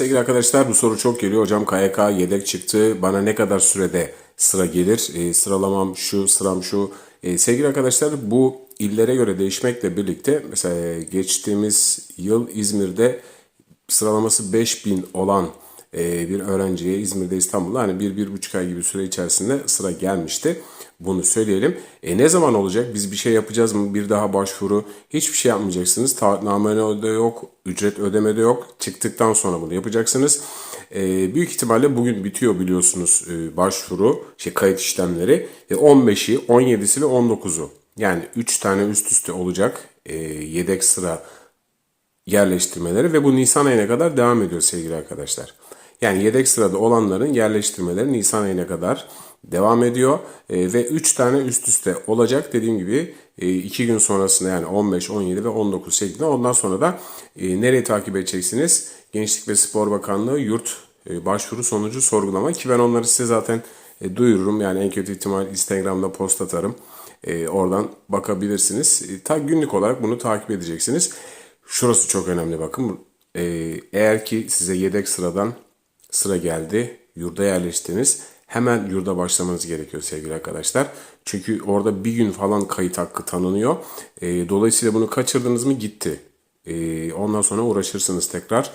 sevgili arkadaşlar bu soru çok geliyor. Hocam KYK yedek çıktı. Bana ne kadar sürede sıra gelir? E, sıralamam şu, sıram şu. E, sevgili arkadaşlar bu illere göre değişmekle birlikte mesela geçtiğimiz yıl İzmir'de sıralaması 5000 olan e, bir öğrenciye İzmir'de İstanbul'da hani bir, bir buçuk ay gibi süre içerisinde sıra gelmişti. Bunu söyleyelim. E ne zaman olacak? Biz bir şey yapacağız mı? Bir daha başvuru. Hiçbir şey yapmayacaksınız. Taahhütname de yok. Ücret ödeme de yok. Çıktıktan sonra bunu yapacaksınız. E, büyük ihtimalle bugün bitiyor biliyorsunuz e, başvuru, şey kayıt işlemleri. E, 15'i, 17'si ve 19'u. Yani 3 tane üst üste olacak e, yedek sıra yerleştirmeleri ve bu Nisan ayına kadar devam ediyor sevgili arkadaşlar. Yani yedek sırada olanların yerleştirmeleri Nisan ayına kadar devam ediyor E, ve 3 tane üst üste olacak dediğim gibi 2 gün sonrasında yani 15, 17 ve 19 şeklinde ondan sonra da e, nereyi takip edeceksiniz? Gençlik ve Spor Bakanlığı yurt e, başvuru sonucu sorgulama ki ben onları size zaten e, duyururum yani en kötü ihtimal Instagram'da post atarım. E, oradan bakabilirsiniz. E, ta günlük olarak bunu takip edeceksiniz. Şurası çok önemli bakın. E, eğer ki size yedek sıradan sıra geldi, yurda yerleştiniz. Hemen yurda başlamanız gerekiyor sevgili arkadaşlar. Çünkü orada bir gün falan kayıt hakkı tanınıyor. E, dolayısıyla bunu kaçırdınız mı gitti. E, ondan sonra uğraşırsınız tekrar.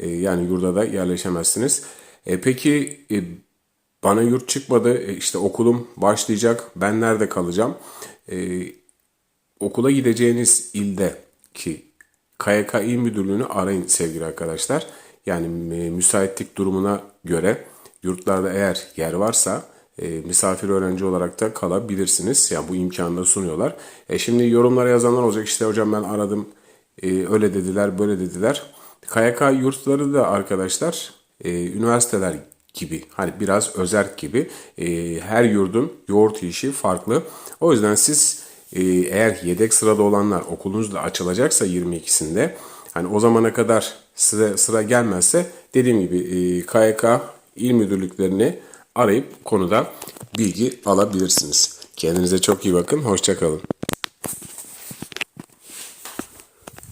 E, yani yurda da yerleşemezsiniz. E, peki e, bana yurt çıkmadı. E, işte okulum başlayacak. Ben nerede kalacağım? E, okula gideceğiniz ilde ki KYK İl Müdürlüğü'nü arayın sevgili arkadaşlar. Yani e, müsaitlik durumuna göre yurtlarda eğer yer varsa e, misafir öğrenci olarak da kalabilirsiniz. Yani bu imkanı da sunuyorlar. E şimdi yorumlara yazanlar olacak işte hocam ben aradım e, öyle dediler böyle dediler. KYK yurtları da arkadaşlar e, üniversiteler gibi hani biraz özerk gibi her yurdun yoğurt işi farklı. O yüzden siz eğer yedek sırada olanlar okulunuz da açılacaksa 22'sinde hani o zamana kadar sıra, sıra gelmezse dediğim gibi KYK il müdürlüklerini arayıp konuda bilgi alabilirsiniz. Kendinize çok iyi bakın. Hoşçakalın.